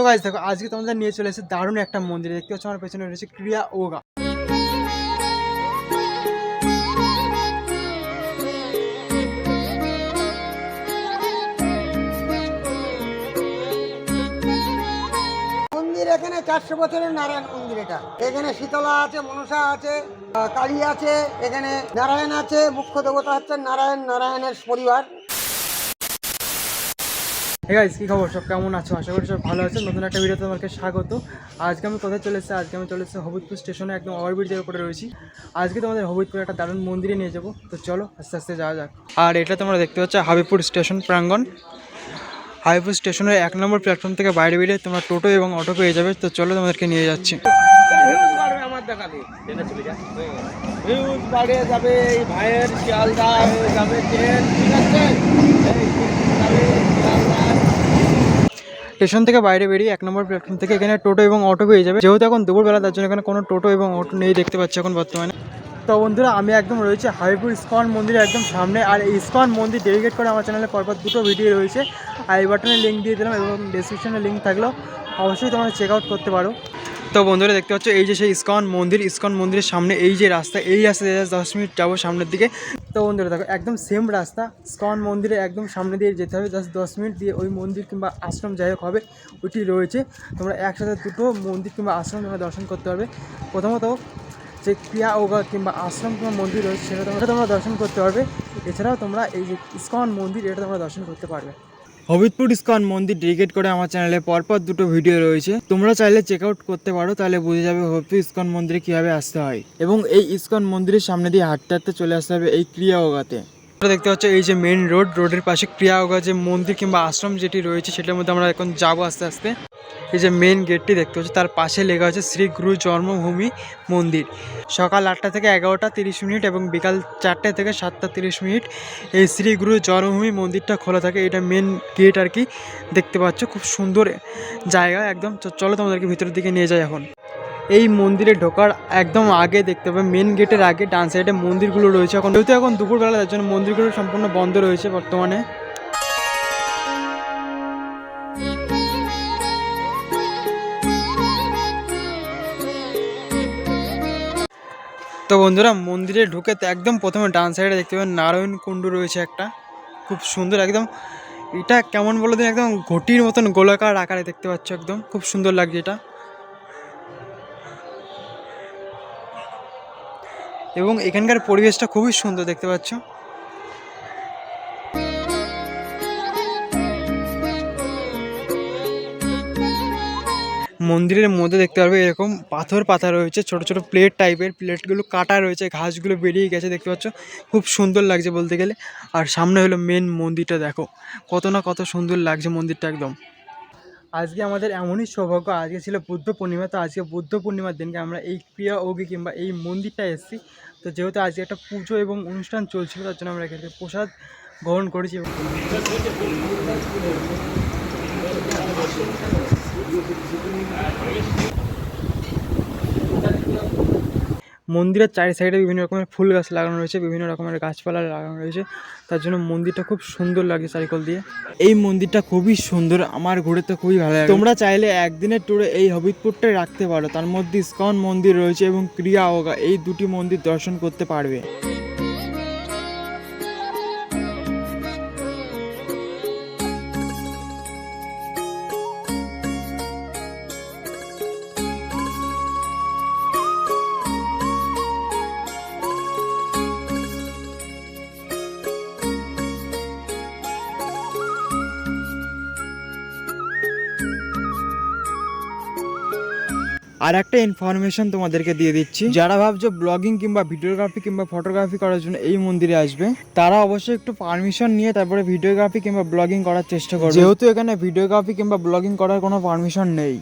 তো গাইজ দেখো, আজকে তোমাদের নিয়ে চলে এসেছে দারুণ একটা মন্দির। দেখতে পাচ্ছ, আমার পেছনে রয়েছে ক্রিয়া ওগা। এখানে চারশো বছরের নারায়ণ মন্দির এটা। এখানে শীতলা আছে, মনসা আছে কালী আছে, এখানে নারায়ণ আছে, মুখ্য দেবতা হচ্ছে নারায়ণ, নারায়ণের পরিবার। হে গাইজ কী খবর? সব কেমন আছো? আশা করি সব ভালো আছে। নতুন একটা ভিডিওতে তোমাকে স্বাগত। আজকে আমি কোথায় চলে এসেছি? আজকে আমি চলে এসেছি হবিবপুর স্টেশনে, একদম ওভারব্রিজের উপরে রয়েছি। আজকে তোমাদের হবিবপুর একটা দারুণ মন্দিরে নিয়ে যাব। তো চলো, আস্তে আস্তে যাওয়া যাক। আর এটা তোমরা দেখতে পাচ্ছ, হাবিবপুর স্টেশন, প্রাঙ্গণ। হাবিবপুর স্টেশনের এক নম্বর প্ল্যাটফর্ম থেকে বাইরে বেরিয়ে তোমরা টোটো এবং অটো পেয়ে যাবে। তো চলো, তোমাদেরকে নিয়ে যাচ্ছি। ভাইয়ের শিয়ালদা হয়ে যাবে ট্রেন ঠিক আছে স্টেশন থেকে বাইরে বেরিয়ে এক নম্বর প্ল্যাটফর্ম থেকে এখানে টোটো এবং অটো পেয়ে যাবে। যেহেতু এখন দুপুরবেলা, তার জন্য এখানে কোনো টোটো এবং অটো নেই দেখতে পাচ্ছি এখন বর্তমানে। তো বন্ধুরা, আমি একদম রয়েছে হাইপুর ইস্কন মন্দিরের একদম সামনে। আর ইস্কন মন্দির ডেডিকেট করে আমার চ্যানেলে পরপর দুটো ভিডিও রয়েছে। আই বাটনের লিঙ্ক দিয়ে দিলাম এবং ডিসক্রিপশনে লিঙ্ক থাকলেও অবশ্যই তোমরা চেক আউট করতে পারো। তো বন্ধুরা দেখতে পাচ্ছ, এই যে সেই ইস্কন মন্দির, ইস্কন মন্দিরের সামনে এই যে রাস্তা, এই রাস্তা দশ মিনিট যাব সামনের দিকে। তো বন্ধুরা দেখো, একদম সেম রাস্তা, ইস্কন মন্দিরে একদম সামনে দিয়ে যেতে হবে জাস্ট দশ মিনিট দিয়ে ওই মন্দির কিংবা আশ্রম যাই হোক হবে, ওইটি রয়েছে। তোমরা একসাথে দুটো মন্দির কিংবা আশ্রম তোমরা দর্শন করতে পারবে। প্রথমত যে ক্রিয়া ওগা কিংবা আশ্রম কিংবা মন্দির রয়েছে, সেটা তোমরা তোমরা দর্শন করতে পারবে। এছাড়াও তোমরা এই যে ইস্কন মন্দির, এটা তোমরা দর্শন করতে পারবে। হবিদপুর ইস্কন মন্দির ডেডিকেট করে আমার চ্যানেলে পরপর দুটো ভিডিও রয়েছে। তোমরা চাইলে চেক আউট করতে পারো, তাহলে বুঝে যাবে হবিপুর ইস্কন মন্দিরে কীভাবে আসতে হয়। এবং এই ইস্কন মন্দিরের সামনে দিয়ে হাঁটতে হাঁটতে চলে আসতে হবে এই ক্রিয়া ওগাতে। তোমরা দেখতে পাচ্ছ এই যে মেন রোড রোডের পাশে ক্রিয়া ওগা যে মন্দির কিংবা আশ্রম যেটি রয়েছে, সেটার মধ্যে আমরা এখন যাব আস্তে আস্তে। এই যে মেন গেটটি দেখতে পাচ্ছি, তার পাশে লেখা আছে শ্রী গুরু জন্মভূমি মন্দির। সকাল আটটা থেকে এগারোটা তিরিশ মিনিট এবং বিকাল চারটে থেকে সাতটা তিরিশ মিনিট এই শ্রী গুরু জন্মভূমি মন্দিরটা খোলা থাকে। এটা মেন গেট আর কি। দেখতে পাচ্ছ, খুব সুন্দর জায়গা। একদম চলো তোমাদেরকে ভিতরের দিকে নিয়ে যাই এখন। এই মন্দিরে ঢোকার একদম আগে দেখতে পাবে মেন গেটের আগে, ডান সাইডে মন্দিরগুলো রয়েছে। এখন যেহেতু এখন দুপুরবেলা, তার জন্য মন্দিরগুলো সম্পূর্ণ বন্ধ রয়েছে বর্তমানে। তো বন্ধুরা, মন্দিরে ঢুকে তো একদম প্রথমে ডান সাইডে দেখতে পাবেন নারায়ণ কুণ্ড রয়েছে একটা। খুব সুন্দর একদম, এটা কেমন বলো দিন একদম ঘটির মতন গোলাকার আকারে দেখতে পাচ্ছ একদম, খুব সুন্দর লাগছে এটা। এবং এখানকার পরিবেশটা খুবই সুন্দর, দেখতে পাচ্ছ? মন্দিরের মধ্যে দেখতে পারবে এরকম পাথর পাতা রয়েছে, ছোট ছোট প্লেট টাইপের প্লেটগুলো কাটা রয়েছে, ঘাসগুলো বেরিয়ে গেছে, দেখতে পাচ্ছ? খুব সুন্দর লাগছে বলতে গেলে। আর সামনে হলো মেন মন্দিরটা, দেখো। কত না কত সুন্দর লাগছে মন্দিরটা একদম। আজকে আমাদের এমনই সৌভাগ্য, আজকে ছিল বুদ্ধ পূর্ণিমা, তো আজকে বুদ্ধ পূর্ণিমার দিনকে আমরা এই ক্রিয়া ওগি কিংবা এই মন্দিরটায় এসেছি। তো যেহেতু আজকে একটা পুজো এবং অনুষ্ঠান চলছিল, তার জন্য আমরা এখানে প্রসাদ গ্রহণ করেছি এবং মন্দিরের চারি সাইডে বিভিন্ন রকমের ফুল গাছ লাগানো রয়েছে বিভিন্ন রকমের গাছপালা লাগানো রয়েছে। তার জন্য মন্দিরটা খুব সুন্দর লাগে সাইকেল দিয়ে। এই মন্দিরটা খুবই সুন্দর আমার ঘুরে তো খুবই ভালো লাগে। তোমরা চাইলে একদিনের ট্যুরে এই হবিবপুরটাই রাখতে পারো। তার মধ্যে ইস্কন মন্দির রয়েছে এবং ক্রিয়া ওগা এই দুটি মন্দির দর্শন করতে পারবে। আর একটা ইনফরমেশন তোমাদেরকে দিয়ে দিচ্ছি। যারা ভাবছ ব্লগিং কিংবা ভিডিওগ্রাফি কিংবা ফটোগ্রাফি করার জন্য এই মন্দিরে আসবে তারা অবশ্যই একটু পারমিশন নিয়ে তারপরে ভিডিওগ্রাফি কিংবা ব্লগিং করার চেষ্টা করবে। যেহেতু এখানে ভিডিওগ্রাফি কিংবা ব্লগিং করার কোনো পারমিশন নেই।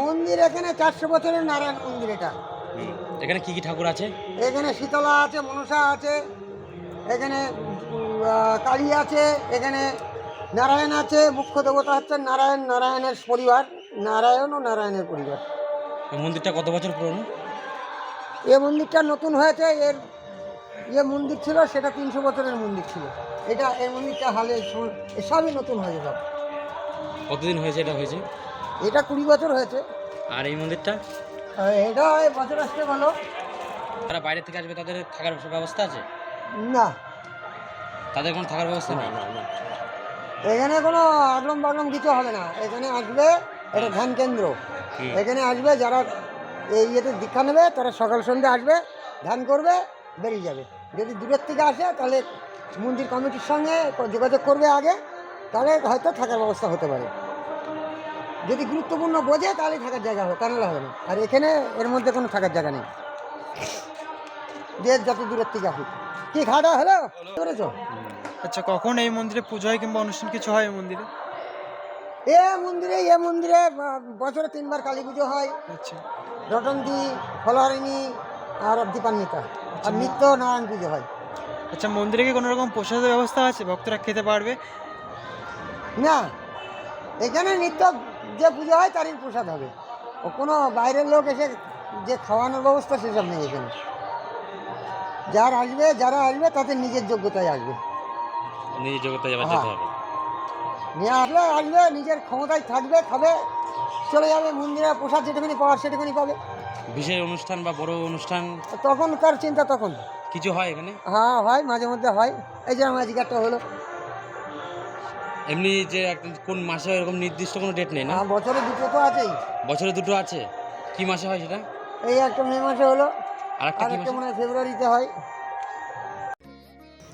মন্দির এখানে চারশো বছরের নারায়ণ মন্দির এটা। এখানে কি কি ঠাকুর আছে? এখানে শীতলা আছে মনসা আছে এখানে কালী আছে এখানে নারায়ণ আছে মুখ্য দেবতা হচ্ছে নারায়ণ নারায়ণের পরিবার। নারায়ণ ও নারায়ণের পরিবার। এই মন্দিরটা কত বছর পুরনো? এ মন্দিরটা নতুন হয়েছে এর যে মন্দির ছিল সেটা তিনশো বছরের মন্দির ছিল। এটা এই মন্দিরটা হালে সবই নতুন হয়েছে সব। কতদিন হয়েছে এটা হয়েছে? এটা কুড়ি বছর হয়েছে। আর এই মন্দিরটা? এটা এই বছর আসতে ভালো তারা বাইরে থেকে আসবে তাদের থাকার ব্যবস্থা আছে? না। তাদের কোনো থাকার ব্যবস্থা নেই? এখানে কোনো আগলম বাগলম কিছু হবে না। এখানে আসবে এটা ধ্যান কেন্দ্র। এখানে আসবে যারা এই ইয়েতে দীক্ষা নেবে তারা সকাল সন্ধ্যে আসবে ধ্যান করবে বেরিয়ে যাবে। যদি দূরের থেকে আসে তাহলে মন্দির কমিটির সঙ্গে যোগাযোগ করবে আগে তাহলে হয়তো থাকার ব্যবস্থা হতে পারে। যদি গুরুত্বপূর্ণ বোঝে তাহলে থাকার জায়গা হবে তা নাহলে হবে না? আর এখানে এর মধ্যে কোনো থাকার জায়গা নেই। যে যত দূরের থেকে আসুক। কি খাওয়া দাওয়া হলো। করেছ? আচ্ছা কখন এই মন্দিরে পুজো হয় কিংবা অনুষ্ঠান কিছু হয় এই মন্দিরে? এ মন্দিরে এ মন্দিরে বছরে তিনবার কালী পুজো হয়। আচ্ছা। রটন্তি ফলোয়ারিণী আর দীপান্বিতা। আর নিত্য নারায়ণ পুজো হয়। আচ্ছা মন্দিরে কি কোনো রকম প্রসাদের ব্যবস্থা আছে? ভক্তরা খেতে পারবে? না। এখানে নিত্য যে পুজো হয় তারই প্রসাদ হবে। ও কোনো বাইরের লোক এসে যে খাওয়ানোর ব্যবস্থা সেসব নেই এখানে। যার আসবে যারা আসবে তাদের নিজের যোগ্যতায় আসবে। নিজের যাবার হ্যাঁ। হবে। নিয়ে আসবে আসবে নিজের ক্ষমতায় থাকবে খাবে চলে যাবে মন্দিরে প্রসাদ যেটুকুনি পাওয়ার সেটুকুনি পাবে। বিশেষ অনুষ্ঠান বা বড় অনুষ্ঠান? তখন কার চিন্তা তখন। কিছু হয় এখানে? হ্যাঁ হয় মাঝে মধ্যে হয়। এই যে আমার একটা হলো। এমনি যে কোন মাসে এরকম নির্দিষ্ট কোনো ডেট নেই না? হ্যাঁ, বছরে দুটো তো আছেই। বছরে দুটো আছে। কি মাসে হয় সেটা? এই একটা মে মাসে হলো। আর একটা আর কি মাসে? মনে হয় ফেব্রুয়ারিতে হয়।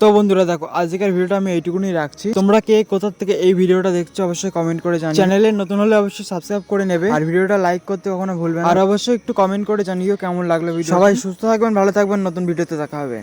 তো বন্ধুরা দেখো, আজকের ভিডিওটা আমি এইটুকুনি রাখছি। তোমরা কে কোথা থেকে এই ভিডিওটা দেখছ অবশ্যই কমেন্ট করে জানিও। চ্যানেলে নতুন হলে অবশ্যই সাবস্ক্রাইব করে নেবে। আর ভিডিওটা লাইক করতে কখনো ভুলবে না। আর অবশ্যই একটু কমেন্ট করে জানিও কেমন লাগল ভিডিও সবাই সুস্থ থাকবেন, ভালো থাকবেন। নতুন ভিডিওতে দেখা হবে।